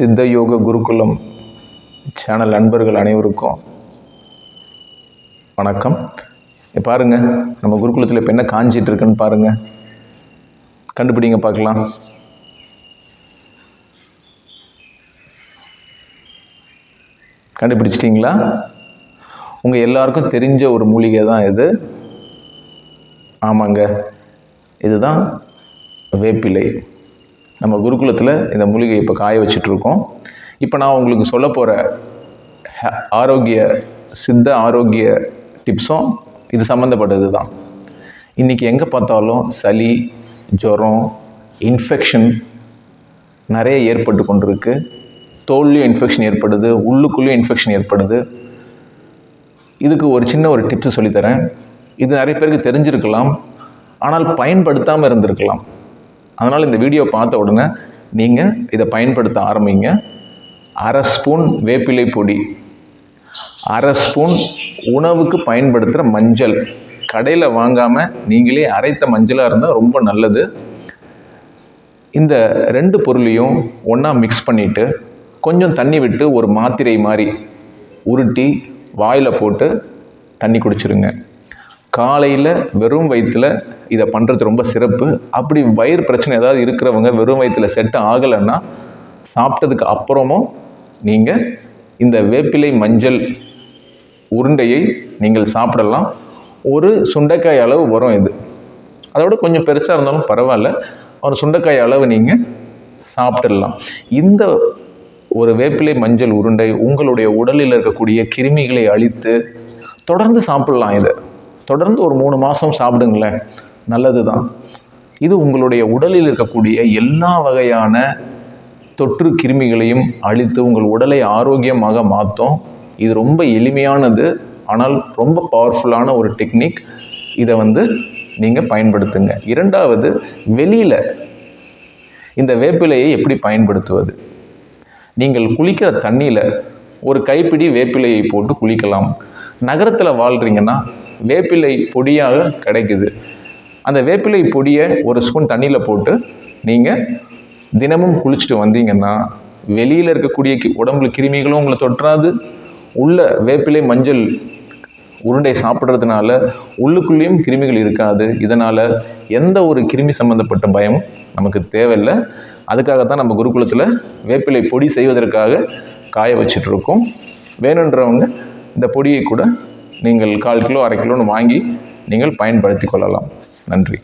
சித்த யோக குருகுலம் சேனல் நண்பர்கள் அனைவருக்கும் வணக்கம். பாருங்கள் பாருங்க நம்ம குருகுலத்தில் இப்போ என்ன காஞ்சிட்டு இருக்குன்னு பாருங்கள் கண்டுபிடிங்க பார்க்கலாம். கண்டுபிடிச்சிட்டிங்களா? உங்கள் எல்லாருக்கும் தெரிஞ்ச ஒரு மூலிகை தான் இது. ஆமாங்க இதுதான் வேப்பிலை. நம்ம குருகுலத்தில் இந்த மூலிகை இப்போ காய வச்சிட்ருக்கோம். இப்போ நான் உங்களுக்கு சொல்ல போகிற ஆரோக்கிய சித்த ஆரோக்கிய டிப்ஸும் இது சம்மந்தப்பட்டது தான் இன்றைக்கி எங்கே பார்த்தாலும் சளி ஜுரம் இன்ஃபெக்ஷன் நிறைய ஏற்பட்டு கொண்டிருக்கு. தோல்லையும் இன்ஃபெக்ஷன் ஏற்படுது உள்ளுக்குள்ளேயும் இன்ஃபெக்ஷன் ஏற்படுது. இதுக்கு ஒரு சின்ன ஒரு டிப்ஸ் சொல்லித்தரேன் இது நிறைய பேருக்கு தெரிஞ்சிருக்கலாம். ஆனால் பயன்படுத்தாமல் இருந்திருக்கலாம். அதனால் இந்த வீடியோ பார்த்த உடனே நீங்கள் இதை பயன்படுத்த ஆரம்பிங்க. அரை ஸ்பூன் வேப்பிலை பொடி. அரை ஸ்பூன் உணவுக்கு பயன்படுத்துகிற மஞ்சள். கடையில் வாங்காமல் நீங்களே அரைத்த மஞ்சளாக இருந்தால் ரொம்ப நல்லது. இந்த ரெண்டு பொருளையும் ஒன்றா மிக்ஸ் பண்ணிவிட்டு கொஞ்சம் தண்ணி விட்டு ஒரு மாத்திரை மாதிரி உருட்டி வாயில் போட்டு தண்ணி குடிச்சிருங்க. காலையில் வெறும் வயிற்றில் இதை பண்ணுறது ரொம்ப சிறப்பு. அப்படி வயிறு பிரச்சனை ஏதாவது இருக்கிறவங்க வெறும் வயிற்றில் செட் ஆகலைன்னா சாப்பிட்டதுக்கு அப்புறமும் நீங்கள் இந்த வேப்பிலை மஞ்சள் உருண்டையை நீங்கள் சாப்பிடலாம். ஒரு சுண்டைக்காய் அளவு வரும் இது. அதோட கொஞ்சம் பெருசாக இருந்தாலும் பரவாயில்ல. ஒரு சுண்டைக்காய் அளவு நீங்கள் சாப்பிட்டுடலாம் இந்த ஒரு வேப்பிலை மஞ்சள் உருண்டை உங்களுடைய உடலில் இருக்கக்கூடிய கிருமிகளை அழித்து தொடர்ந்து சாப்பிடலாம் இதை. தொடர்ந்து ஒரு மூணு மாதம் சாப்பிடுங்களேன். நல்லது தான் இது உங்களுடைய உடலில் இருக்கக்கூடிய எல்லா வகையான தொற்று கிருமிகளையும் அழித்து உங்கள் உடலை ஆரோக்கியமாக மாற்றும். இது ரொம்ப எளிமையானது. ஆனால் ரொம்ப பவர்ஃபுல்லான ஒரு டெக்னிக் இதை வந்து நீங்கள் பயன்படுத்துங்க. இரண்டாவது வெளியில் இந்த வேப்பிலையை எப்படி பயன்படுத்துவது? நீங்கள் குளிக்கிற தண்ணியில் ஒரு கைப்பிடி வேப்பிலையை போட்டு குளிக்கலாம். நகரத்தில் வாழ்கிறீங்கன்னா வேப்பிலை பொடியாக கிடைக்குது. அந்த வேப்பிலை பொடியை ஒரு ஸ்பூன் தண்ணியில் போட்டு நீங்கள் தினமும் குளிச்சுட்டு வந்தீங்கன்னா வெளியில் இருக்கக்கூடிய கி- உடம்புல கிருமிகளும் உங்களை தொற்றாது. உள்ள வேப்பிலை மஞ்சள் உருண்டை சாப்பிட்றதுனால உள்ளுக்குள்ளேயும் கிருமிகள் இருக்காது. இதனால் எந்த ஒரு கிருமி சம்மந்தப்பட்ட பயமும் நமக்கு தேவையில்லை. அதுக்காகத்தான் நம்ம குருகுலத்தில் வேப்பிலை பொடி செய்வதற்காக காய வச்சிட்ருக்கோம் வேணுன்றவங்க இந்த பொடியை கூட நீங்கள் கால் கிலோ அரை கிலோன்னு வாங்கி நீங்கள் பயன்படுத்தி கொள்ளலாம். நன்றி.